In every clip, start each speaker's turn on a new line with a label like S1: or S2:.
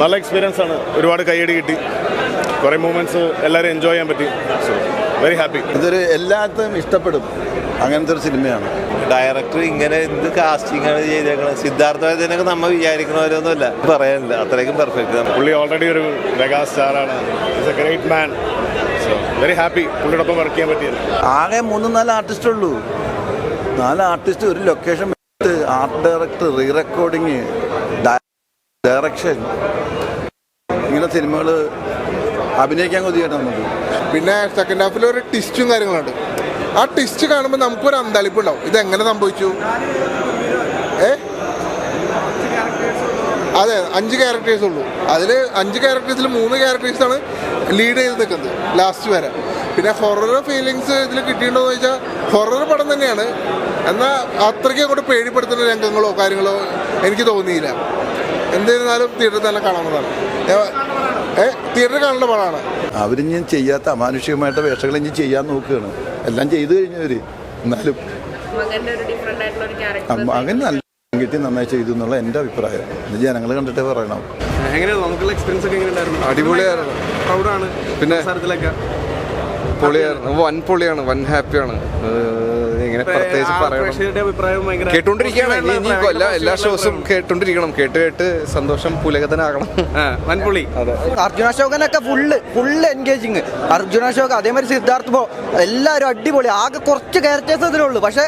S1: നല്ല എക്സ്പീരിയൻസ് ആണ്. ഒരുപാട് കൈയടി കിട്ടി. കുറേ മൂമെന്റ്സ് എല്ലാവരും എൻജോയ് ചെയ്യാൻ പറ്റി. സോ വെരി ഹാപ്പി
S2: ഇതൊരു എല്ലാത്തും ഇഷ്ടപ്പെടും. അങ്ങനത്തെ ഒരു സിനിമയാണ്.
S3: ഡയറക്ടർ ഇങ്ങനെ എന്ത് കാസ്റ്റിംഗ് ആണ് ചെയ്തേക്കുന്നത് സിദ്ധാർത്ഥ നമ്മൾ വിചാരിക്കണവരൊന്നുമില്ല വിചാരിക്കണവരൊന്നുമല്ല പറയാനില്ല. അത്രയ്ക്കും പെർഫെക്റ്റ്
S1: പുള്ളി ഓൾറെഡി ഒരു mega സ്റ്റാറാണ് it's a great man so very happy പുള്ളിയോടൊപ്പം work ചെയ്യാൻ പറ്റിയത്.
S2: ആകെ മൂന്ന് നാല് ആർട്ടിസ്റ്റ് ഉള്ളൂ. നാല് ആർട്ടിസ്റ്റ് ഒരു location art director re recording direction ഇങ്ങനെ സിനിമകൾ അഭിനയിക്കാൻ കൊതിയാണ് നമുക്ക്
S4: പിന്നെ സെക്കൻഡ് ഹാഫിൽ ഒരു ടിസ്റ്റും കാര്യങ്ങളുണ്ട്. ആ ട്വിസ്റ്റ് കാണുമ്പോൾ നമുക്കൊരു അന്താളിപ്പുണ്ടാവും ഉണ്ടാവും. ഇത് എങ്ങനെ സംഭവിച്ചു? ഏ? അതെ അഞ്ച് ക്യാരക്ടേഴ്സ് ഉള്ളൂ. അതിൽ അഞ്ച് ക്യാരക്ടേഴ്സിൽ മൂന്ന് ക്യാരക്ടേഴ്സാണ് ലീഡ് ചെയ്ത് നിൽക്കുന്നത് ലാസ്റ്റ് വരെ. പിന്നെ ഹൊറർ ഫീലിങ്സ് ഇതിൽ കിട്ടിയിട്ടുണ്ടോ എന്ന് ചോദിച്ചാൽ ഹൊറർ പടം തന്നെയാണ്. എന്നാൽ അത്രയ്ക്ക് അങ്ങോട്ട് പേടിപ്പെടുത്തുന്ന രംഗങ്ങളോ കാര്യങ്ങളോ എനിക്ക് തോന്നിയില്ല. എന്നിരുന്നാലും തിയേറ്ററിൽ തന്നെ കാണാവുന്നതാണ് ഏ തിയേറ്ററിൽ കാണേണ്ട പാടാണ്
S2: അവരിഞ്ഞ് ചെയ്യാത്ത അമാനുഷികമായിട്ട് വേഷങ്ങൾ ഇനി ചെയ്യാൻ നോക്കുകയാണ്. എല്ലാം ചെയ്തു കഴിഞ്ഞവർ എന്നാലും
S5: മകൻ ഒരു ഡിഫറെന്റ് ആയിട്ടുള്ള ഒരു ക്യാരക്ടർ
S2: അമ്മ- അങ്ങനെ നല്ല കിട്ടി നന്നായി ചെയ്തു എന്നുള്ള എന്റെ അഭിപ്രായം. ഇത് ജനങ്ങൾ കണ്ടിട്ടേ പറയണം.
S6: എങ്ങനെയാണ് നമുക്കുള്ള എക്സ്പീരിയൻസ് ഒക്കെ എങ്ങനെയുണ്ടായിരുന്നു
S7: അടിപൊളിയായിരുന്നു
S6: പ്രൗഡാണ്
S7: പിന്നെ വൻ പൊളിയാണ്. വൻ ഹാപ്പിയാണ് എങ്ങനെ പ്രത്യേകിച്ച് പറയണം. കേട്ടോണ്ടിരിക്കുകയാണ്. ഇനി ഇനി എല്ലാ എല്ലാ ഷോസും കേട്ടോണ്ടിരിക്കണം. കേട്ട് കേട്ട് സന്തോഷം പുലകതനാകണം.
S6: ആ, വൻപൊളി
S7: അതെ.
S8: Arjun അശോകനൊക്കെ full full engaging Arjun Ashoka അതേമാതിരി സിദ്ധാർത്ഥ് പോ എല്ലാവരും അടിപൊളി. ആകെ കുറച്ച് ക്യാരക്ടേഴ്സ് ഇതിലുള്ളൂ. പക്ഷെ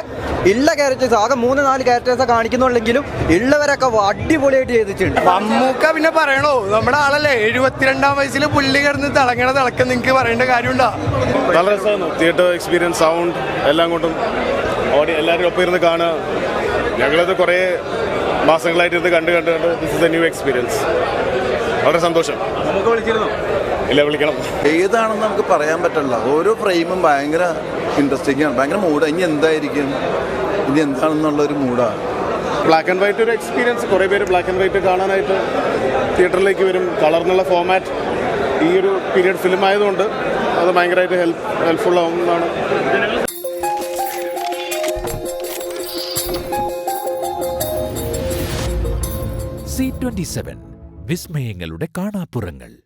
S8: ഇല്ല ക്യാരക്ടേഴ്സ് ആകെ മൂന്ന് നാല് ക്യാരക്ടേഴ്സ് കാണിക്കുന്നുണ്ടെങ്കിലും ഉള്ളവരൊക്കെ അടിപൊളിയായിട്ട് ചെയ്തിട്ടുണ്ട്.
S9: മമ്മൂക്ക പിന്നെ പറയണോ? നമ്മുടെ ആളല്ലേ. എഴുപത്തിരണ്ടാം വയസ്സിൽ പുള്ളി കിടന്ന് തിളങ്ങണ തിളക്കം നിങ്ങൾക്ക് പറയേണ്ട കാര്യമുണ്ടോ?
S1: നല്ല രസമായിരുന്നു. തിയേറ്റർ എക്സ്പീരിയൻസ് സൗണ്ട് എല്ലാം കൊണ്ടും ഓടി എല്ലാവരും ഒപ്പം ഇരുന്ന് കാണുക. ഞങ്ങളത് കുറേ മാസങ്ങളായിട്ട് ഇരുന്ന് കണ്ട് കണ്ട് കണ്ട് this is a new experience വളരെ സന്തോഷം.
S6: നമുക്ക് വിളിച്ചിരുന്നു.
S1: ഇല്ല വിളിക്കണം.
S2: ഏതാണെന്ന് നമുക്ക് പറയാൻ പറ്റില്ല ഓരോ ഫ്രെയിമും ഭയങ്കര ഇൻട്രസ്റ്റിംഗ് ആണ്. ഭയങ്കര മൂഡ് ഇനി എന്തായിരിക്കും? ഇനി എന്താണെന്നുള്ള ഒരു മൂഡാണ്
S1: ബ്ലാക്ക് ആൻഡ് വൈറ്റ് ഒരു എക്സ്പീരിയൻസ് കുറേ പേര് ബ്ലാക്ക് ആൻഡ് വൈറ്റ് കാണാനായിട്ട് തിയേറ്ററിലേക്ക് വരും. കളർന്നുള്ള ഫോമാറ്റ് ഈ ഒരു പീരീഡ് ഫിലിം ആയതുകൊണ്ട് അത് ഭയങ്കരമായിട്ട് ഹെൽപ്പ് ഹെൽപ്ഫുൾ ആവും
S10: സി ട്വന്റി സെവൻ വിസ്മയങ്ങളുടെ കാണാപ്പുറങ്ങൾ.